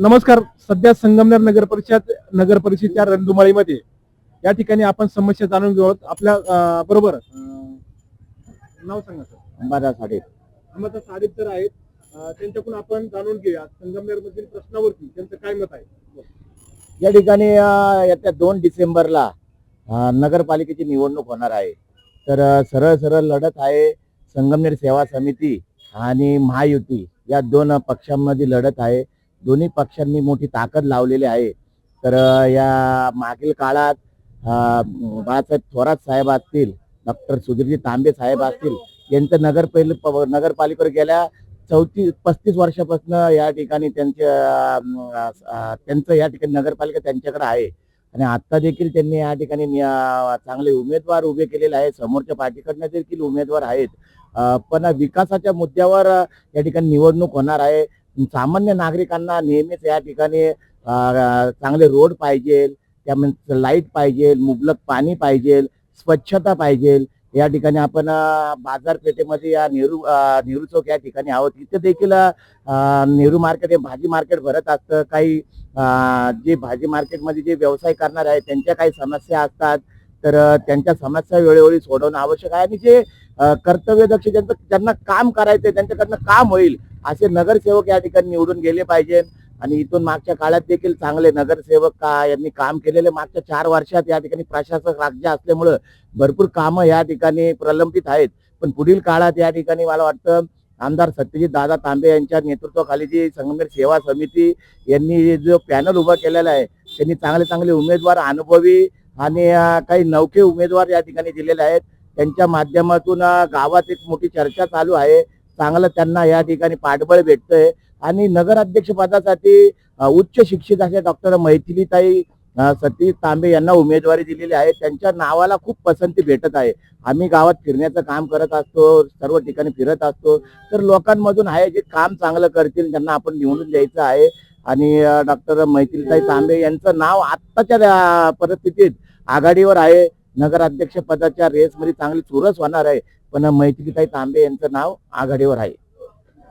नमस्कार. सध्या संगमनेर नगर परिषद नगर परिषदच्या रणधुमाळीमध्ये या ठिकाणी आपण समस्या जाणून घेऊ आहोत. आपल्या अं, बरोबर? अं, नाव सांगा सर. अंबादास साडे अहमद साडिक तर आहेत. अं, त्यांच्याकडून आपण जाणून घेऊया संगमनेर मधील प्रश्नावरती. त्यांचं काय मत आहे? या ठिकाणी अं, येत्या दोन डिसेंबरला अं, नगरपालिकेची निवडणूक होणार आहे. तर अं, सरळ सरळ लढत आहे संगमनेर सेवा समिती आणि महायुती. या दोन पक्षांमध्ये लढत आहे. दोन्ही पक्षांनी मोठी ताकद लावलेली आहे. तर या मागील काळात बाळासाहेब थोरात साहेब असतील डॉक्टर सुधीरजी तांबे साहेब असतील यांचं नगर नगरपालिकेवर गेल्या चौतीस पस्तीस वर्षापासून या ठिकाणी त्यांचे त्यांचं या ठिकाणी नगरपालिका त्यांच्याकडे आहे. आणि आता देखील त्यांनी या ठिकाणी चांगले उमेदवार उभे केलेले आहेत. समोरच्या पार्टीकडनं देखील उमेदवार आहेत. पण विकासाच्या मुद्द्यावर या ठिकाणी निवडणूक होणार आहे. सामान्य नागरिकांना नेहमीच या ठिकाणी चांगले रोड पाहिजे त्यामध्ये लाइट पाहिजे मुबलक पाणी पाहिजे स्वच्छता पाहिजे. या ठिकाणी आपण बाजारपेठेमध्ये या नेहरू नेहरू चौक या ठिकाणी आहोत. इथे देखील नेहरू मार्केट हे भाजी मार्केट भरत असतं. काही जे भाजी मार्केटमध्ये जे व्यवसाय करणार आहेत त्यांच्या काही समस्या असतात. तर त्यांच्या समस्या वेळोवेळी सोडवणं आवश्यक आहे. आणि जे कर्तव्य कर्तव्यदक्ष ज्यांचं ज्यांना काम करायचंय त्यांच्याकडनं काम होईल. असे नगरसेवक या ठिकाणी निवडून गेले पाहिजे. आणि इथून मागच्या काळात देखील चांगले नगरसेवक का यांनी काम केलेले? मागच्या चार वर्षात या ठिकाणी प्रशासक राज्य असल्यामुळं भरपूर कामं या ठिकाणी प्रलंबित आहेत. पण पुढील काळात या ठिकाणी मला वाटतं आमदार सत्यजित दादा तांबे यांच्या नेतृत्वाखाली जी संगमेर सेवा समिती यांनी जो पॅनल उभा केलेला आहे त्यांनी चांगले चांगले उमेदवार अनुभवी आणि काही नवखे उमेदवार या ठिकाणी दिलेले आहेत. त्यांच्या माध्यमातून गावात एक मोठी चर्चा चालू आहे. चांगलं त्यांना या ठिकाणी पाठबळ भेटतंय. आणि नगराध्यक्ष पदासाठी उच्च शिक्षित अशा डॉक्टर मैथिलीताई सतीश तांबे यांना उमेदवारी दिलेली आहे. त्यांच्या नावाला खूप पसंती भेटत आहे. आम्ही गावात फिरण्याचं काम करत असतो सर्व ठिकाणी फिरत असतो. तर लोकांमधून आहे जे काम चांगलं करतील त्यांना आपण निवडून द्यायचं आहे. आणि डॉक्टर मैत्रीताई तांबे यांचं नाव आत्ताच्या परिस्थितीत आघाडीवर आहे. नगराध्यक्ष पदाच्या रेसमध्ये चांगली चुरस होणार आहे. पण मैत्रीताई तांबे यांचं नाव आघाडीवर आहे.